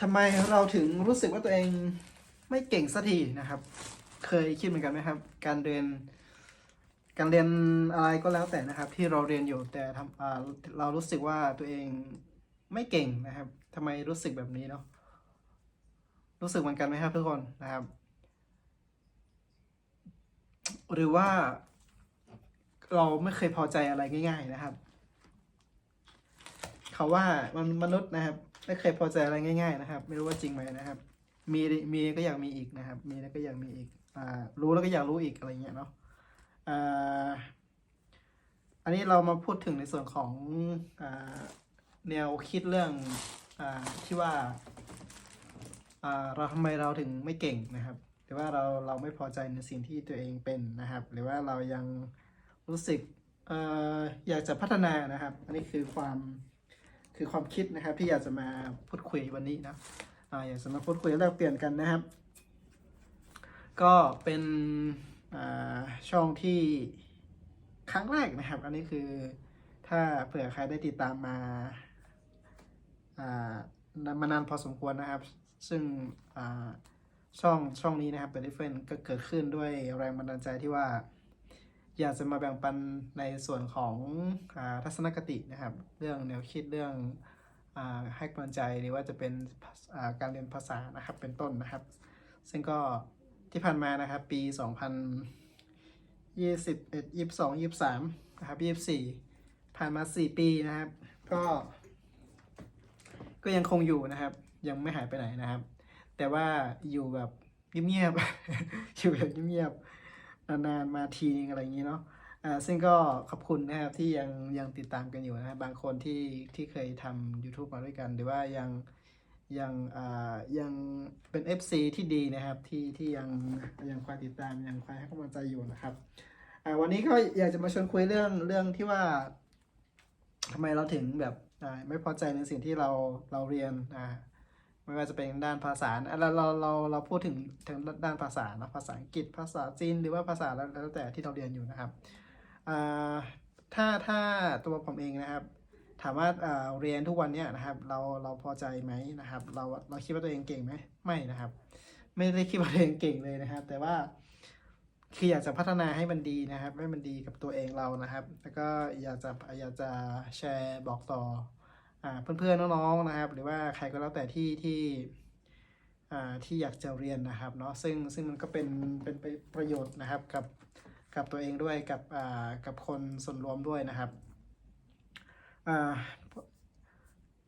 ทำไมเราถึงรู้สึกว่าตัวเองไม่เก่งสักทีนะครับ เคยคิดเหมือนกันไหมครับ การเรียน การเรียนอะไรก็แล้วแต่นะครับ ที่เราเรียนอยู่แต่ทำเรารู้สึกว่าตัวเองไม่เก่งนะครับทำไมรู้สึกแบบนี้เนาะรู้สึกเหมือนกันไหมครับทุกคนนะครับ หรือว่า เราไม่เคยพอใจอะไรง่าย ๆนะครับ เขาว่ามันมนุษย์นะครับ ไม่เคยพอใจอะไรง่าย ๆ นะครับ ไม่รู้ว่าจริงไหมนะครับ มีมีก็อยากมีอีกนะครับ มีแล้วก็อยากมีอีกอ่ารู้แล้วก็อยากรู้อีกอะไรเงี้ยเนาะอ่าอันนี้เรามาพูดถึงในส่วนของอ่าแนวคิดเรื่องอาที่ว่าอ่าเราทำไมเราถึงไม่เก่งนะครับ หรือว่าเราเราไม่พอใจในสิ่งที่ตัวเองเป็นนะครับ หรือว่าเรายังรู้สึกเอ่ออยากจะพัฒนานะครับ อันนี้คือความ คือความคิดนะครับที่อยากจะมาพูดคุยวันนี้นะอ่าอยากจะมาพูดคุยแลกเปลี่ยนกันนะครับ ก็เป็นอ่าช่องที่ครั้งแรกนะครับ อันนี้คือถ้าเผื่อใครได้ติดตามมาอ่ามานานพอสมควรนะครับ ซึ่งอ่าช่องช่องนี้นะครับ The Different ก็เกิดขึ้นด้วยแรงบันดาลใจที่ว่า อยากจะมาแบ่งปันในส่วนของอทัศนคตินะครับ เรื่องแนวคิดเรื่องอให้กำลังใจหรือว่าจะเป็นาการเรียนภาษานะครับเป็นต้นนะครับ ซึ่งก็ที่ผ่านมานะครับปี 2021 22 23นะครับ24 ผ่านมา 4 ปีนะครับ ก็ ก็ยังคงอยู่นะครับ ยังไม่หายไปไหนนะครับ แต่ว่าอยู่แบบเงียบๆอยู่แบบเงียบๆ นานๆมาทีนึงอะไรอย่างนี้เนาะอ่าซึ่งก็ขอบคุณนะครับที่ยังยังติดตามกันอยู่นะครับบางคนที่ที่เคยทำ YouTube มาด้วยกัน หรือว่ายังยังอ่ายังเป็น FC ที่ดีนะครับที่ที่ยังยังคอยติดตามยังคอยให้กำลังใจอยู่นะครับอ่าวันนี้ก็อยากจะมาชวนคุยเรื่องเรื่องที่ว่าทำไมเราถึงแบบอ่าไม่พอใจในสิ่งที่เราเราเรียนอ่า ไม่ว่าจะเป็นด้านภาษาเราเราเราเราพูดถึงทางด้านภาษานะภาษาอังกฤษภาษาจีนหรือว่าภาษาแล้วแล้วแต่ที่เราเรียนอยู่นะครับถ้าถ้าตัวผมเองนะครับ ถามว่าเรียนทุกวันเนี้ยนะครับ เราเราพอใจไหมนะครับ เราเราคิดว่าตัวเองเก่งไหมไม่นะครับ ไม่ได้คิดว่าตัวเองเก่งเลยนะครับ แต่ว่าคืออยากจะพัฒนาให้มันดีนะครับ ให้มันดีกับตัวเองเรานะครับ แล้วก็อยากจะอยากจะแชร์บอกต่อ เพื่อนๆน้องๆนะครับ หรือว่าใครก็แล้วแต่ที่ที่ที่อยากจะเรียนนะครับเนาะซึ่งซึ่งมันก็เป็นเป็นประโยชน์นะครับกับกับตัวเองด้วยกับกับคนส่วนรวมด้วยนะครับ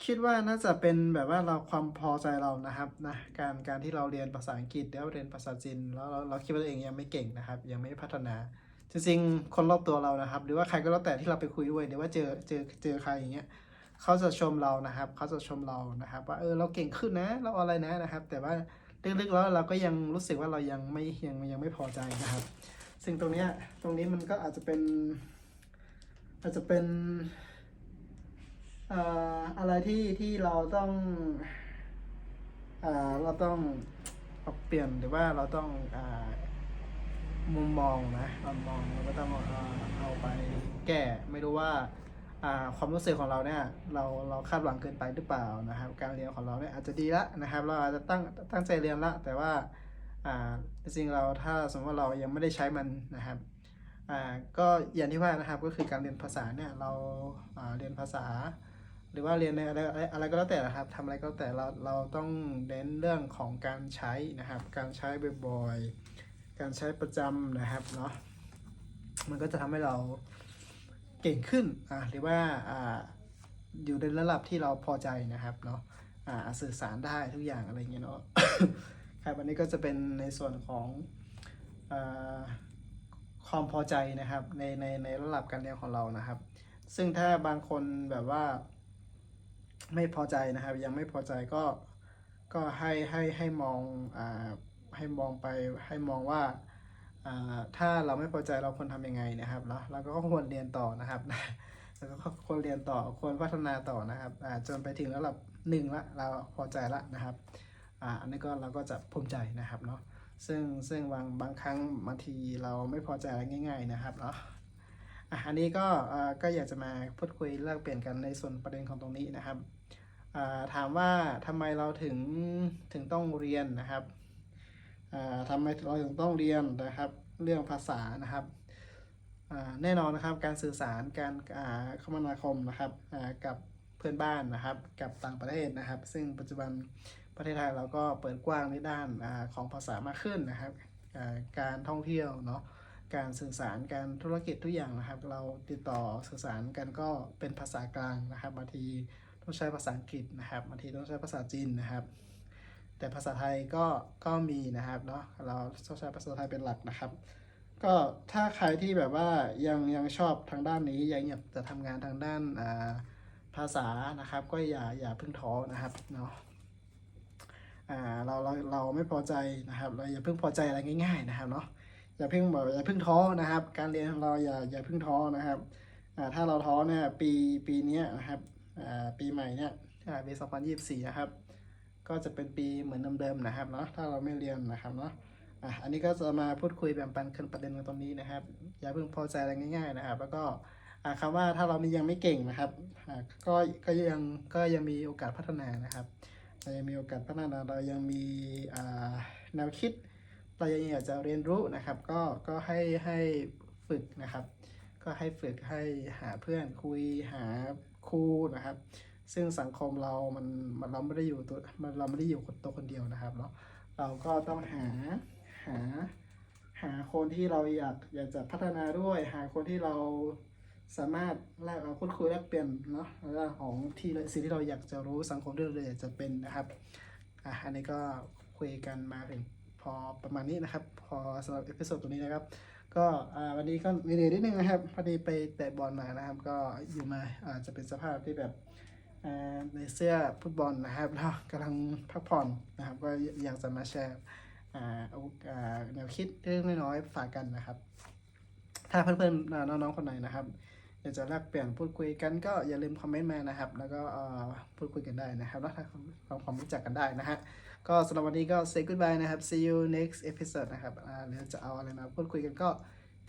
คิดว่าน่าจะเป็นแบบว่าเราความพอใจเรานะครับนะการการที่เราเรียนภาษาอังกฤษแล้วเรียนภาษาจีนแล้วเราเราคิดว่าตัวเองยังไม่เก่งนะครับ ยังไม่พัฒนา จริงๆคนรอบตัวเรานะครับ หรือว่าใครก็แล้วแต่ที่เราไปคุยด้วยหรือว่าเจอเจอเจอใครอย่างเงี้ย เขาจะชมเรานะครับเขาจะชมเรานะครับ ว่าเออเราเก่งขึ้นนะเราอะไรนะนะครับ แต่ว่าลึกๆแล้วเราก็ยังรู้สึกว่าเรายังไม่ยังยังไม่พอใจนะครับ ซึ่งตรงนี้ตรงนี้มันก็อาจจะเป็น อาจจะเป็นอะไรที่ที่เราต้องเอ่อเราต้องปรับเปลี่ยนหรือว่าเราต้องอมุมมองนะมุมมองเราก็ต้องเอาเอาไปแก้ไม่รู้ว่า ความรู้สึกของเราเนี่ยเราเราคาดหวังเกินไปหรือเปล่านะครับ การเรียนของเราเนี่ยอาจจะดีละนะครับ เราอาจจะตั้งตั้งใจเรียนละแต่ว่าจริงๆเราถ้าสมมติว่าเรายังไม่ได้ใช้มันนะครับก็อย่างที่ว่านะครับก็คือการเรียนภาษาเนี่ยเราเรียนภาษา หรือว่าเรียนในอะไรอะไรอะไรก็แล้วแต่นะครับทำอะไรก็แล้วแต่เราเราต้องเน้นเรื่องของการใช้นะครับ การใช้บ่อยๆการใช้ประจำนะครับเนาะมันก็จะทำให้เรา เก่งขึ้นอ่าหรือว่าอ่าอยู่ในระดับที่เราพอใจนะครับเนาะอ่าสื่อสารได้ทุกอย่างอะไรเงี้ยเนาะครับวันนี้ก็จะเป็นในส่วนของอาความพอใจนะครับในในในระดับการเรียนของเรานะครับ ซึ่งถ้าบางคนแบบว่า ไม่พอใจนะครับ ยังไม่พอใจก็ก็ให้ให้ให้มองอ่าให้มองไปให้มองว่า ถ้าเราไม่พอใจเราควรทำยังไงนะครับเนาะเราก็ควรเรียนต่อนะครับแล้วก็ควรเรียนต่อควรพัฒนาต่อนะครับจนไปถึงระดับหนึ่งละเราพอใจละนะครับอ่าอันนี้ก็เราก็จะภูมิใจนะครับเนาะซึ่งซึ่งบางบางครั้งบางทีเราไม่พอใจอะไรง่าย ๆนะครับเนาะอะอันนี้ก็ก็อยากจะมาพูดคุยแลกเปลี่ยนกันในส่วนประเด็นของตรงนี้นะครับอ่าถามว่าทำไมเราถึงถึงต้องเรียนนะครับ ทำไมเราถึงต้องเรียนนะครับ เรื่องภาษานะครับแน่นอนนะครับการสื่อสารการคมนาคมนะครับกับเพื่อนบ้านนะครับ กับต่างประเทศนะครับ ซึ่งปัจจุบันประเทศไทยเราก็เปิดกว้างในด้านอของภาษามากขึ้นนะครับการท่องเที่ยวเนาะการสื่อสารการธุรกิจทุกอย่างนะครับ เราติดต่อสื่อสารกันก็เป็นภาษากลางนะครับบางทีต้องใช้ภาษาอังกฤษนะครับบางทีต้องใช้ภาษาจีนนะครับ แต่ภาษาไทยก็ก็มีนะครับเนาะเราต้องใช้ภาษาไทยเป็นหลักนะครับ ก็ถ้าใครที่แบบว่ายังยังชอบทางด้านนี้ยังอยากจะทำงานทางด้านาภาษานะครับ ก็อย่าอย่าเพิ่งท้อนะครับเนาะเราเราเราไม่พอใจนะครับ เราอย่าเพิ่งพอใจอะไรง่าย ๆนะครับเนาะอย่าเพิ่งแบบอย่าเพิ่งท้อนะครับ การเรียนของเราอย่าอย่าเพิ่งท้อนะครับถ้าเราท้อเนี่ยปีปีนี้นะครับปีใหม่เนี่ยอ่าปี 2024 นะครับ ก็จะเป็นปีเหมือนเดิมๆนะครับเนาะถ้าเราไม่เรียนนะครับเนาะอะอันนี้ก็จะมาพูดคุยแบ่งปันกันประเด็นกันตรงนี้นะครับ อย่าเพิ่งพอใจอะไรง่าย ๆนะครับ แล้วก็อ่าคำว่าถ้าเรายังไม่เก่งนะครับอ่าก็ก็ยังก็ยังมีโอกาสพัฒนานะครับเรายังมีโอกาสพัฒนาเรายังมีอ่าแนวคิด เรายังอยากจะเรียนรู้นะครับ ก็ก็ให้ให้ฝึกนะครับ ก็ให้ฝึกให้หาเพื่อนคุยหาครูนะครับ ซึ่งสังคมเรามันมันเราไม่ได้อยู่ตัวมันเราไม่ได้อยู่คนตัวคนเดียวนะครับเนาะเราก็ต้องหาหาหาคนที่เราอยากอยากจะพัฒนาด้วย หาคนที่เราสามารถแลกเอาพูดคุยแลกเปลี่ยนเนาะเรื่องของที่สิ่งที่เราอยากจะรู้สังคมที่เราอยากจะเป็นนะครับอะอันนี้ก็คุยกันมาถึงพอประมาณนี้นะครับ พอสำหรับเอพิโซดตัวนี้นะครับ ก็อ่าวันนี้ก็เหนื่อยนิดนึงนะครับพอดีไปเตะบอลมานะครับ ก็อยู่มาอาจจะเป็นสภาพที่แบบ ในเสื้อฟุตบอลนะครับแล้วกำลังพักผ่อนนะครับก็อยากจะมาแชร์แนวคิดเรื่องน้อยๆฝากกันนะครับ ถ้าเพื่อนๆน้องๆคนไหนนะครับอยากจะแลกเปลี่ยนพูดคุยกันก็อย่าลืมคอมเมนต์มานะครับ แล้วก็พูดคุยกันได้นะครับแล้วทำความรู้จักกันได้นะฮะก็สำหรับวันนี้ก็ say goodbye นะครับ see you next episode นะครับอ่าหรือจะเอาอะไรมาพูดคุยกันก็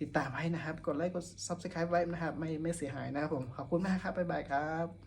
ติดตามไว้นะครับ กดไลค์กด subscribe ไว้นะครับ ไม่ไม่เสียหายนะครับผม ขอบคุณมากครับ บ๊ายบายครับ